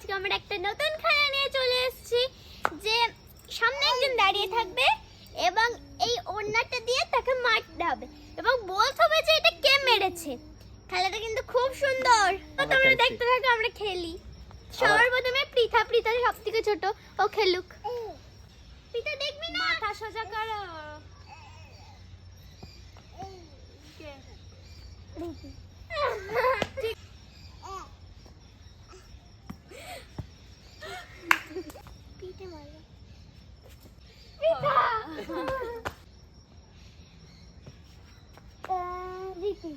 আজকে আমরা একটা নতুন খেলা নিয়ে চলে এসেছি যে সামনে একজন দাঁড়িয়ে থাকবে এবং এই ওড়নাটা দিয়ে তাকে মারতে হবে। এবং বলতে হবে যে এটা কে মেরেছে। খেলাটা কিন্তু খুব সুন্দর। তো আমরা তোমরা দেখতে থাকো আমরা খেলি। সবার প্রথমে পৃথা পৃথা সব থেকে ছোট ও খেলুক। পৃথা দেখবি না? মাথা সোজা করো। Uh, Vicky.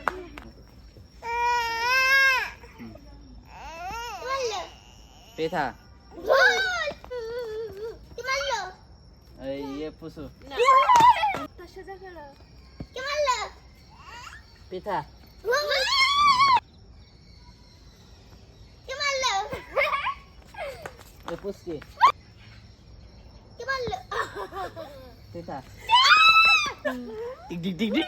পেথা। এই ইয়ে পুসু। পেথা। পুষছি পেথা। ডিক ডিক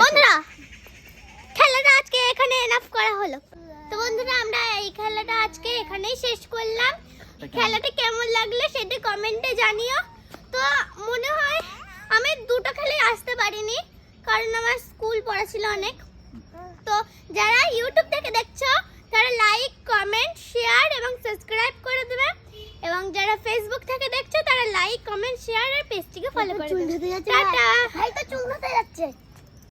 বন্ধুরা, খেলাটা আজকে এখানে এনাফ করা হলো। তো বন্ধুরা, আমরা এই খেলাটা আজকে এখানেই শেষ করলাম। খেলাটা কেমন? লাগল সেটা কমেন্টে জানিও। তো মনে হয় আমি দুটো খেলে আসতে পারিনি কারণ আমার স্কুল পড়া ছিল অনেক। তো যারা ইউটিউব থেকে দেখছ তারা লাইক কমেন্ট শেয়ার এবং সাবস্ক্রাইব করে দেবে। এবং যারা ফেসবুক থেকে দেখছ তারা লাইক কমেন্ট শেয়ার আর পেজটিকে ফলো করে দেবে। টাটা! ভাই তো চুল যাচ্ছে।